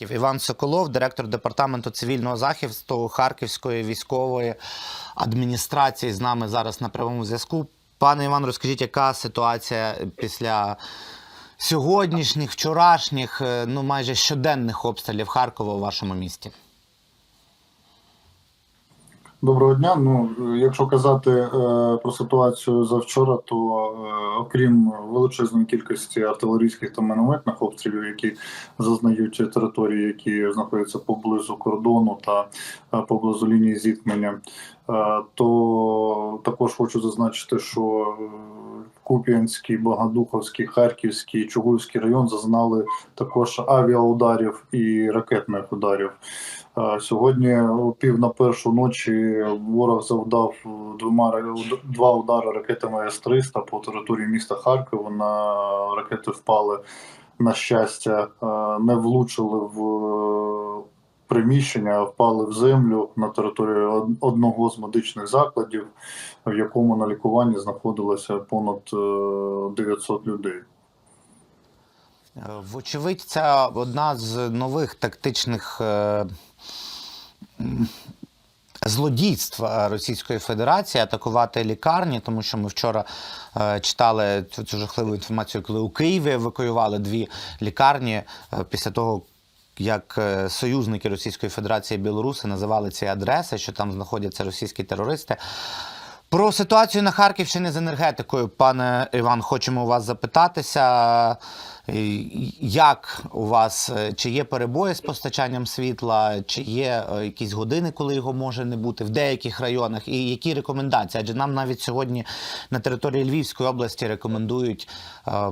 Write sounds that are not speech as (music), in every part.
Іван Соколов, директор департаменту цивільного захисту Харківської військової адміністрації, з нами зараз на прямому зв'язку. Пане Іван, розкажіть, яка ситуація після сьогоднішніх, вчорашніх, е, ну майже щоденних обстрілів Харкова у вашому місті? Доброго дня. Ну, якщо казати е, про ситуацію за вчора, то е, окрім величезної кількості артилерійських та мінометних обстрілів, які зазнають території, які знаходяться поблизу кордону та е, поблизу лінії зіткнення, е, то також хочу зазначити, що е, Куп'янський, Богодуховський, Харківський, Чугуївський район зазнали також авіаударів і ракетних ударів. Е, Сьогодні о пів на першу ночі ворог завдав двома два удари ракетами С-300 по території міста Харкова. На ракети впали на щастя, е, не влучили в е, приміщення, впали в землю на території од- одного з медичних закладів, в якому на лікуванні знаходилося понад е, 900 людей. Е, Вочевидь, це одна з нових тактичних м, злодійств е, Російської Федерації атакувати лікарні, тому що ми вчора е, читали цю, цю жахливу інформацію, коли у Києві евакуювали дві лікарні е, після того. Як е, союзники Російської Федерації Білоруси називали ці адреси, що там знаходяться російські терористи. Про ситуацію на Харківщині з енергетикою, пане Іван, хочемо у вас запитатися. Е, Як у вас е, чи є перебої з постачанням світла, чи є е, якісь години, коли його може не бути в деяких районах, і які рекомендації? Адже нам навіть сьогодні на території Львівської області рекомендують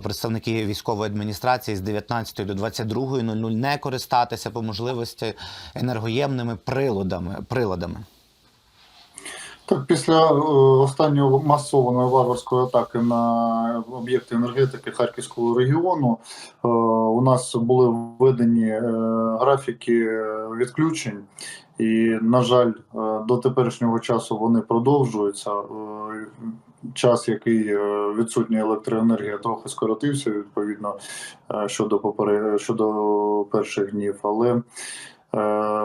представники військової адміністрації з 19 до 22.00 не користатися по можливості енергоємними приладами. приладами. Так, після е, останньої масованої варварської атаки на об'єкти енергетики Харківського регіону е, у нас були введені е, графіки відключень, і, на жаль, до теперішнього часу вони продовжуються. Час, який відсутня електроенергія, трохи скоротився відповідно щодо попере... щодо перших днів, але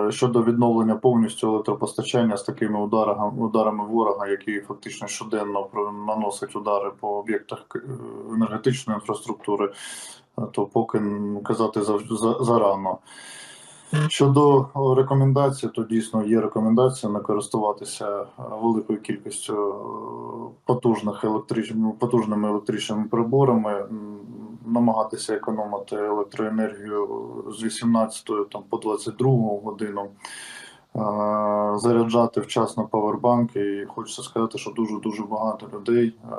щодо відновлення повністю електропостачання з такими ударами, ударами ворога, які фактично щоденно наносить удари по об'єктах е, енергетичної інфраструктури, е, то поки казати зарано. Щодо рекомендацій, то дійсно є рекомендація не користуватися е, великою кількістю е, потужних електрич... потужними електричними приборами, намагатися економити електроенергію з 18 там, по 22 годину, е, заряджати вчасно павербанки. І хочеться сказати, що дуже дуже багато людей е,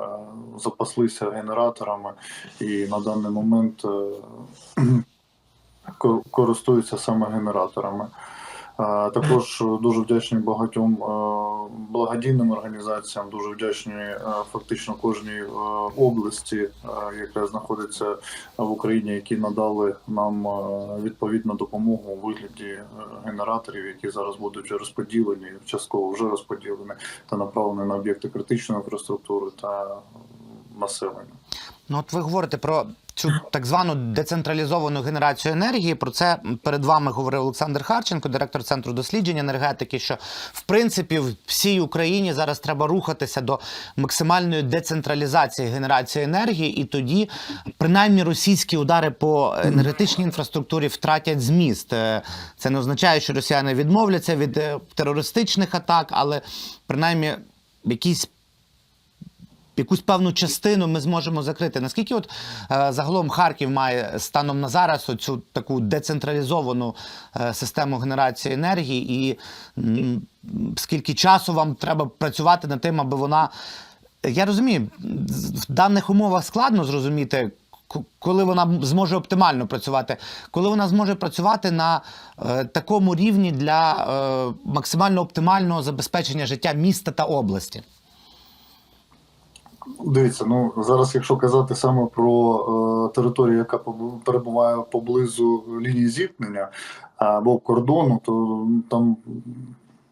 запаслися генераторами і на даний момент е, користуються саме генераторами. Також дуже вдячні багатьом благодійним організаціям, дуже вдячні фактично кожній області, яка знаходиться в Україні, які надали нам відповідну допомогу у вигляді генераторів, які зараз будуть розподілені, частково вже розподілені та направлені на об'єкти критичної інфраструктури та населення. Ну, от ви говорите про цю так звану децентралізовану генерацію енергії. Про це перед вами говорив Олександр Харченко, директор центру досліджень енергетики. Що в принципі в всій Україні зараз треба рухатися до максимальної децентралізації генерації енергії, і тоді принаймні російські удари по енергетичній інфраструктурі втратять зміст. Е, Це не означає, що росіяни відмовляться від е, терористичних атак, але принаймні якісь якусь певну частину ми зможемо закрити. Наскільки от е, загалом Харків має станом на зараз оцю таку децентралізовану е, систему генерації енергії, і скільки часу вам треба працювати над тим, аби вона. Я розумію, в даних умовах складно зрозуміти, коли вона зможе оптимально працювати, коли вона зможе працювати на е, такому рівні для е, максимально оптимального забезпечення життя міста та області. Дивіться, ну зараз, якщо казати саме про е, територію, яка перебуває поблизу лінії зіткнення або кордону, то там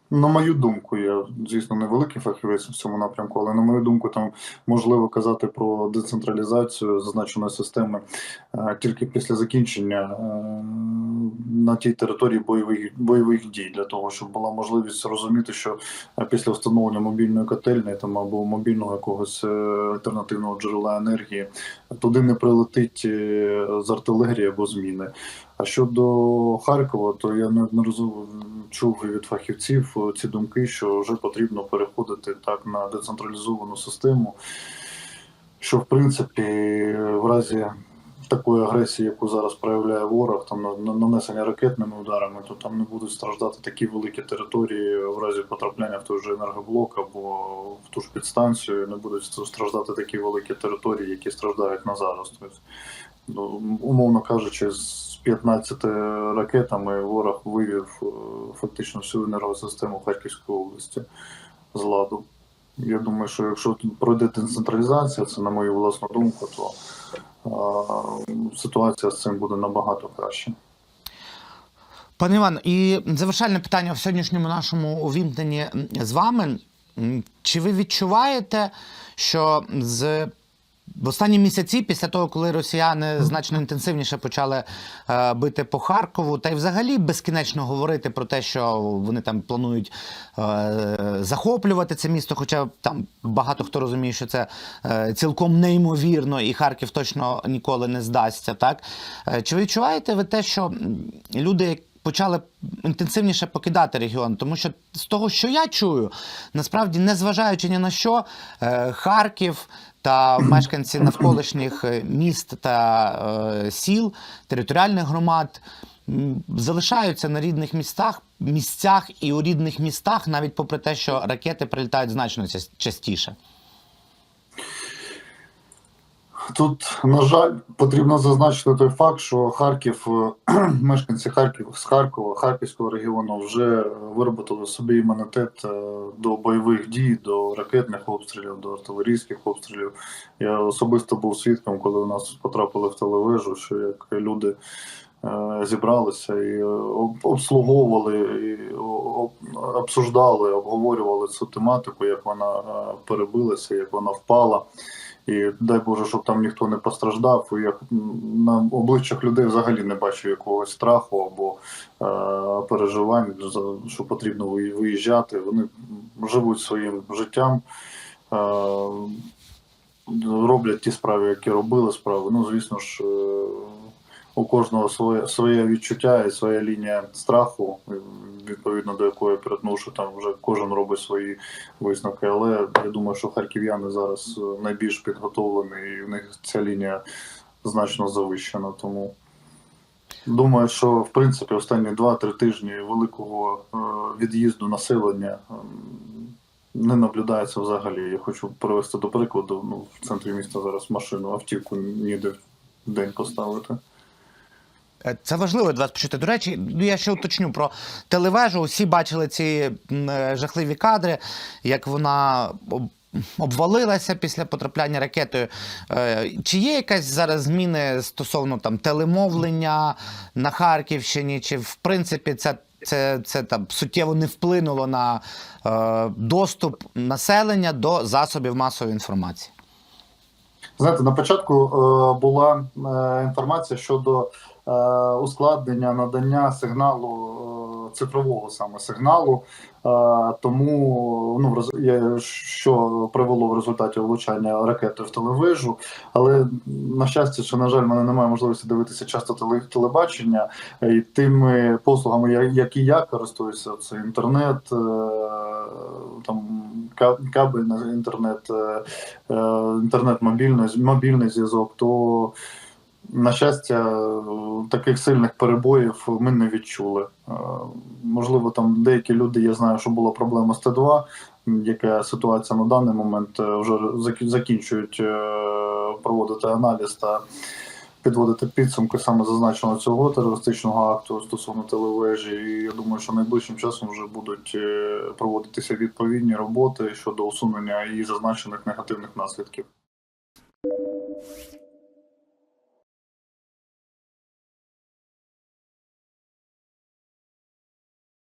На мою думку, я, звісно, не великий фахівець в цьому напрямку, але на мою думку, там можливо казати про децентралізацію зазначеної системи е, тільки після закінчення е, на тій території бойових бойових дій, для того, щоб була можливість розуміти, що е, після встановлення мобільної котельні там або мобільного якогось альтернативного джерела енергії туди не прилетить з артилерії або з міни. А щодо Харкова, то я неодноразово чув від фахівців ці думки, що вже потрібно переходити так на децентралізовану систему, що в принципі в разі такої агресії, яку зараз проявляє ворог, там на- на- нанесення ракетними ударами, то там не будуть страждати такі великі території в разі потрапляння в той же енергоблок або в ту ж підстанцію, не будуть страждати такі великі території, які страждають на зараз. Тобто, ну, умовно кажучи, з 15 ракетами ворог вивів е, фактично всю енергосистему Харківської області з ладу. Я думаю, що якщо пройде децентралізація, це на мою власну думку, то е, ситуація з цим буде набагато краще. Пане Іван, і завершальне питання в сьогоднішньому нашому увімкненні з вами. Чи ви відчуваєте, що з в останні місяці, після того, коли росіяни значно інтенсивніше почали е, бити по Харкову, та й взагалі безкінечно говорити про те, що вони там планують е, захоплювати це місто, хоча там багато хто розуміє, що це е, цілком неймовірно, і Харків точно ніколи не здасться. Так Е, чи відчуваєте ви те, що люди почали інтенсивніше покидати регіон, тому що з того, що я чую, насправді, незважаючи ні на що, е, Харків та мешканці навколишніх е, міст та е, сіл, територіальних громад. Залишаються на рідних містах, місцях і у рідних містах, навіть попри те, що ракети прилітають значно частіше. Тут, на жаль, потрібно зазначити той факт, що Харків, е, (clears throat) мешканці Харків з Харкова, Харківського регіону вже виробили собі імунітет е, до бойових дій, до ракетних обстрілів, до артилерійських обстрілів. Я особисто був свідком, коли у нас потрапили в телевежу, що як люди зібралися і е, обслуговували, і обсуждали, обговорювали цю тематику, як вона е, перебилася, як вона впала. І дай Боже, щоб там ніхто не постраждав. І на обличчях людей взагалі не бачу якогось страху або е, переживань, що потрібно виїжджати. Вони живуть своїм життям, е, роблять ті справи, які робили справи. Ну, звісно ж, е, у кожного своє, своє відчуття і своя лінія страху, е, відповідно до якої я перетнув, що там вже кожен робить свої висновки. Але я думаю, що харків'яни зараз е, найбільш підготовлені, і в них ця лінія значно завищена. Тому думаю, що в принципі останні 2-3 тижні великого е, від'їзду населення. ем, Не наблюдається взагалі. Я хочу привести до прикладу. Ну, в центрі міста зараз машину, автівку ніде в день поставити. Е, Це важливо від вас почути. До речі, ну, я ще уточню про телевежу. Усі бачили ці е, жахливі кадри, як вона обвалилася після потрапляння ракетою. Е, Чи є якась зараз зміни стосовно там телемовлення на Харківщині? Чи в принципі це, це, це там суттєво не вплинуло на е, доступ населення до засобів масової інформації? Знаєте, на початку е, була е, інформація щодо ускладнення надання сигналу е, цифрового саме сигналу. Е, тому ну що привело в результаті влучання ракети в телевижу. Але на щастя, чи на жаль, мене немає можливості дивитися часто телебачення. І тими послугами, які я користуюся, це інтернет, е, там кабельний інтернет, е, е, інтернет мобільний, мобільний зв'язок, то на щастя, таких сильних перебоїв ми не відчули. Е, Можливо, там деякі люди, я знаю, що була проблема з Т2, яка ситуація на даний момент е, вже закі- закінчують е, проводити аналіз та підводити підсумки саме зазначеного цього терористичного акту стосовно телевежі. І я думаю, що найближчим часом вже будуть е, проводитися відповідні роботи щодо усунення її зазначених негативних наслідків.